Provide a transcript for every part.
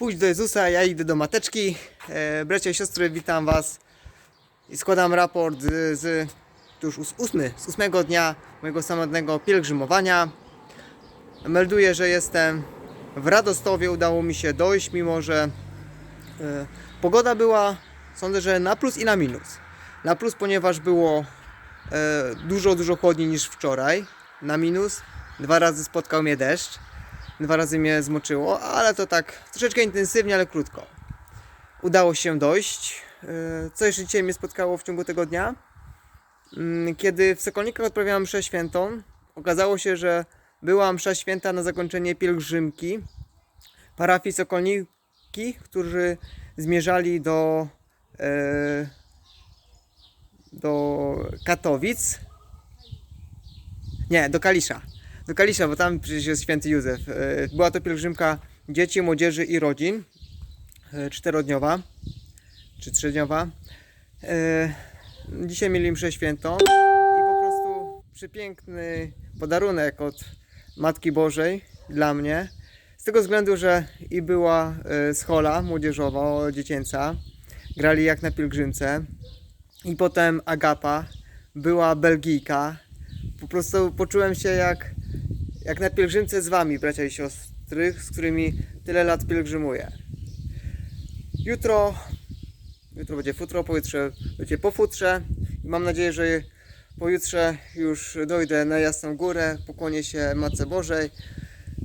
pójść do Jezusa, ja idę do mateczki. E, bracia i siostry, witam Was i składam raport z, z już ós- ósmy, z ósmego dnia mojego samotnego pielgrzymowania. Melduję, że jestem w Radostowie, udało mi się dojść, mimo że e, pogoda była, sądzę, że na plus i na minus. Na plus, ponieważ było e, dużo, dużo chłodniej niż wczoraj. Na minus, dwa razy spotkał mnie deszcz. Dwa razy mnie zmoczyło, ale to tak troszeczkę intensywnie, ale krótko. Udało się dojść. E, Co jeszcze dzisiaj mnie spotkało w ciągu tego dnia? Mm, Kiedy w Sokolnikach odprawiałem mszę świętą, okazało się, że była msza święta na zakończenie pielgrzymki parafii Sokolniki, którzy zmierzali do, e, do Katowic. Nie, do Kalisza. Do Kalisza, bo tam przecież jest święty Józef. E, Była to pielgrzymka dzieci, młodzieży i rodzin. e, Czterodniowa czy trzydniowa. E, Dzisiaj mieli mszę świętą i po prostu przepiękny podarunek od Matki Bożej dla mnie. Z tego względu, że i była schola młodzieżowa, dziecięca, grali jak na pielgrzymce. I potem Agapa, była Belgijka. Po prostu poczułem się jak, jak na pielgrzymce z wami, bracia i siostry, z którymi tyle lat pielgrzymuję. Jutro, jutro będzie futro, pojutrze będzie po futrze i mam nadzieję, że pojutrze już dojdę na Jasną Górę, pokłonię się Matce Bożej,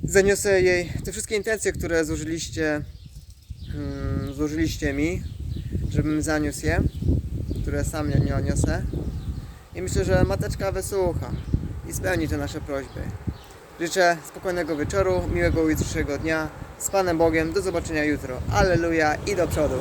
zaniosę jej te wszystkie intencje, które złożyliście, mm, złożyliście mi, żebym zaniósł je, które sam nie nie. I myślę, że Mateczka wysłucha i spełni te nasze prośby. Życzę spokojnego wieczoru, miłego jutrzejszego dnia. Z Panem Bogiem. Do zobaczenia jutro. Aleluja i do przodu.